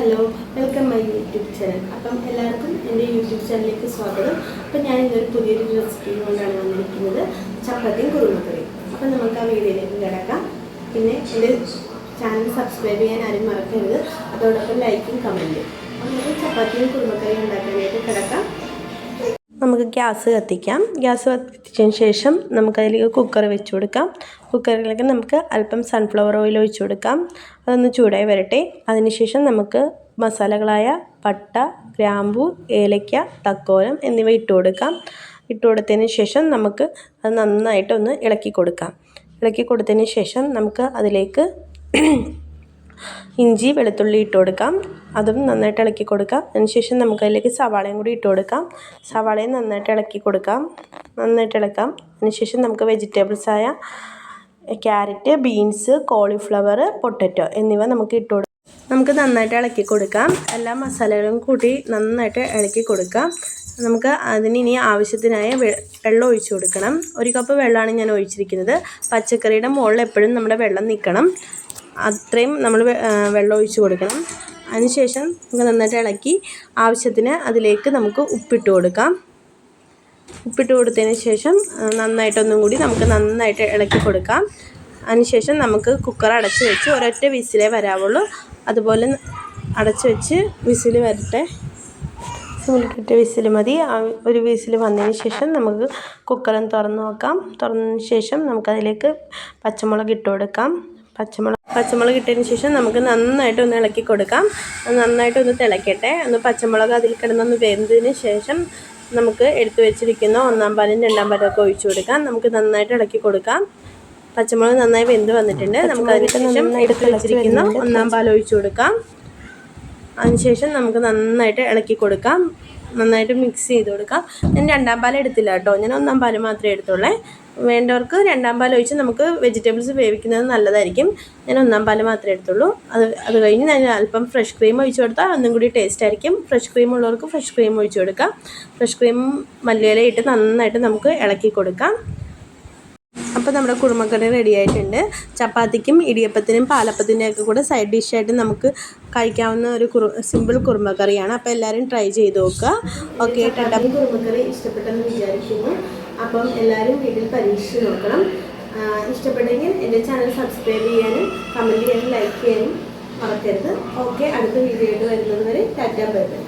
Hello welcome my YouTube channel. അപ്പം എല്ലാവർക്കും എന്റെ യൂട്യൂബ് ചാനലിലേക്ക് സ്വാഗതം. അപ്പം ഞാൻ ഇന്നൊരു പുതിയൊരു റെസിപ്പി കൊണ്ടാണ് വന്നിരിക്കുന്നത് ചപ്പാത്തിയും കുറുമക്കറിയും. അപ്പം നമുക്ക് ആ വീഡിയോയിലേക്ക് കിടക്കാം. പിന്നെ എന്റെ ചാനൽ സബ്സ്ക്രൈബ് ചെയ്യാൻ ആരും മറക്കരുത്. അതോടൊപ്പം ലൈക്കും കമന്റും അപ്പം നമുക്ക് ചപ്പാത്തിയും കുറുമക്കറിയും ഉണ്ടാക്കാനായിട്ട് കിടക്കാം. നമുക്ക് ഗ്യാസ് കത്തിക്കാം. ഗ്യാസ് കത്തിച്ചതിന് ശേഷം നമുക്കതിലേക്ക് കുക്കർ വെച്ച് കൊടുക്കാം. കുക്കറിലേക്ക് നമുക്ക് അല്പം സൺഫ്ലവർ ഓയിൽ ഒഴിച്ച് കൊടുക്കാം. അതൊന്ന് ചൂടായി വരട്ടെ. അതിനുശേഷം നമുക്ക് മസാലകളായ പട്ട ഗ്രാമ്പൂ ഏലയ്ക്ക തക്കോലം എന്നിവ ഇട്ട് കൊടുക്കാം. ഇട്ട് കൊടുത്തതിന് ശേഷം നമുക്ക് അത് നന്നായിട്ടൊന്ന് ഇളക്കി കൊടുക്കാം. ഇളക്കി കൊടുത്തതിന് ശേഷം നമുക്ക് അതിലേക്ക് ഇഞ്ചി വെളുത്തുള്ളി ഇട്ട് കൊടുക്കാം. അതും നന്നായിട്ട് ഇളക്കി കൊടുക്കാം. അതിനുശേഷം നമുക്ക് അതിലേക്ക് സവാളയും കൂടി ഇട്ട് കൊടുക്കാം. സവാളയും നന്നായിട്ട് ഇളക്കി കൊടുക്കാം. നന്നായിട്ട് ഇളക്കാം. അതിനുശേഷം നമുക്ക് വെജിറ്റബിൾസായ ക്യാരറ്റ് ബീൻസ് കോളിഫ്ലവർ പൊട്ടറ്റോ എന്നിവ നമുക്ക് ഇട്ട് കൊടുക്കാം. നമുക്ക് നന്നായിട്ട് ഇളക്കി കൊടുക്കാം. എല്ലാ മസാലകളും കൂട്ടി നന്നായിട്ട് ഇളക്കി കൊടുക്കാം. നമുക്ക് അതിന് ഇനി ആവശ്യത്തിനായ വെള്ളം ഒഴിച്ച് കൊടുക്കണം. ഒരു കപ്പ് വെള്ളമാണ് ഞാൻ ഒഴിച്ചിരിക്കുന്നത്. പച്ചക്കറിയുടെ മുകളിൽ എപ്പോഴും നമ്മുടെ വെള്ളം നിൽക്കണം. അത്രയും നമ്മൾ വെള്ളം ഒഴിച്ച് കൊടുക്കണം. അതിനുശേഷം നമുക്ക് നന്നായിട്ട് ഇളക്കി ആവശ്യത്തിന് അതിലേക്ക് നമുക്ക് ഉപ്പിട്ട് കൊടുക്കാം. ഉപ്പിട്ട് കൊടുത്തതിന് ശേഷം നന്നായിട്ടൊന്നും കൂടി നമുക്ക് നന്നായിട്ട് ഇളക്കി കൊടുക്കാം. അതിനുശേഷം നമുക്ക് കുക്കർ അടച്ച് വെച്ച് ഒരൊറ്റ വിസിലേ വരാവുള്ളൂ. അതുപോലെ അടച്ച് വെച്ച് വിസിൽ വരട്ടെ. സിമ്മിലിട്ടിട്ട് വിസിൽ മതി. ഒരു വിസിൽ വന്നതിന് ശേഷം നമുക്ക് കുക്കറും തുറന്ന് നോക്കാം. തുറന്നതിന് ശേഷം നമുക്കതിലേക്ക് പച്ചമുളക് ഇട്ട് കൊടുക്കാം. പച്ചമുളക് പച്ചമുളക് ഇട്ടതിന് ശേഷം നമുക്ക് നന്നായിട്ട് ഒന്ന് ഇളക്കി കൊടുക്കാം. നന്നായിട്ട് ഒന്ന് തിളക്കട്ടെ. ഒന്ന് പച്ചമുളക് അതിൽ കിടന്നൊന്ന് വെന്തതിന് ശേഷം നമുക്ക് എടുത്തു വെച്ചിരിക്കുന്ന ഒന്നാം പാലും രണ്ടാം പാലും ഒക്കെ ഒഴിച്ചു കൊടുക്കാം. നമുക്ക് നന്നായിട്ട് ഇളക്കി കൊടുക്കാം. പച്ചമുളക് നന്നായി വെന്ത് വന്നിട്ടുണ്ട്. നമുക്ക് അതിന് ശേഷം എടുത്തു വെച്ചിരിക്കുന്ന ഒന്നാം പാൽ ഒഴിച്ചു കൊടുക്കാം. അതിനുശേഷം നമുക്ക് നന്നായിട്ട് ഇളക്കി കൊടുക്കാം. നന്നായിട്ട് മിക്സ് ചെയ്ത് കൊടുക്കാം. ഞാൻ രണ്ടാം പാൽ എടുത്തില്ല കേട്ടോ. ഞാൻ ഒന്നാം പാൽ മാത്രമേ എടുത്തുള്ളേ. വേണ്ടവർക്ക് രണ്ടാം പാൽ ഒഴിച്ച് നമുക്ക് വെജിറ്റബിൾസ് വേവിക്കുന്നത് നല്ലതായിരിക്കും. ഞാൻ ഒന്നാം പാൽ മാത്രമേ എടുത്തുള്ളൂ. അത് അത് കഴിഞ്ഞ് ഞാൻ അല്പം ഫ്രഷ് ക്രീം ഒഴിച്ച് കൊടുത്താൽ ഒന്നും കൂടി ടേസ്റ്റ് ആയിരിക്കും. ഫ്രഷ് ക്രീം ഉള്ളവർക്ക് ഫ്രഷ് ക്രീം ഒഴിച്ച് കൊടുക്കാം. ഫ്രഷ് ക്രീം മല്ലിയില ഇട്ട് നന്നായിട്ട് നമുക്ക് ഇളക്കി കൊടുക്കാം. അപ്പോൾ നമ്മുടെ കുറുമക്കറി റെഡി ആയിട്ടുണ്ട്. ചപ്പാത്തിക്കും ഇടിയപ്പത്തിനും പാലപ്പത്തിന്റെ ഒക്കെ കൂടെ സൈഡ് ഡിഷായിട്ട് നമുക്ക് കഴിക്കാവുന്ന ഒരു കുറു സിമ്പിൾ കുറുമക്കറിയാണ്. അപ്പോൾ എല്ലാവരും ട്രൈ ചെയ്ത് നോക്കുക. ഓക്കെ കുറുമക്കറി ഇഷ്ടപ്പെട്ടെന്ന് വിചാരിക്കുന്നു. അപ്പം എല്ലാവരും വീട്ടിൽ പരീക്ഷിച്ച് നോക്കണം. ഇഷ്ടപ്പെട്ടെങ്കിൽ എന്റെ ചാനൽ സബ്സ്ക്രൈബ് ചെയ്യാനും കമന്റ് ചെയ്യാനും ലൈക്ക് ചെയ്യാനും മറക്കരുത്. ഓക്കെ അടുത്ത വീഡിയോ ആയിട്ട് വരുന്നത് വരെ ടാറ്റാ ബൈ ബൈ.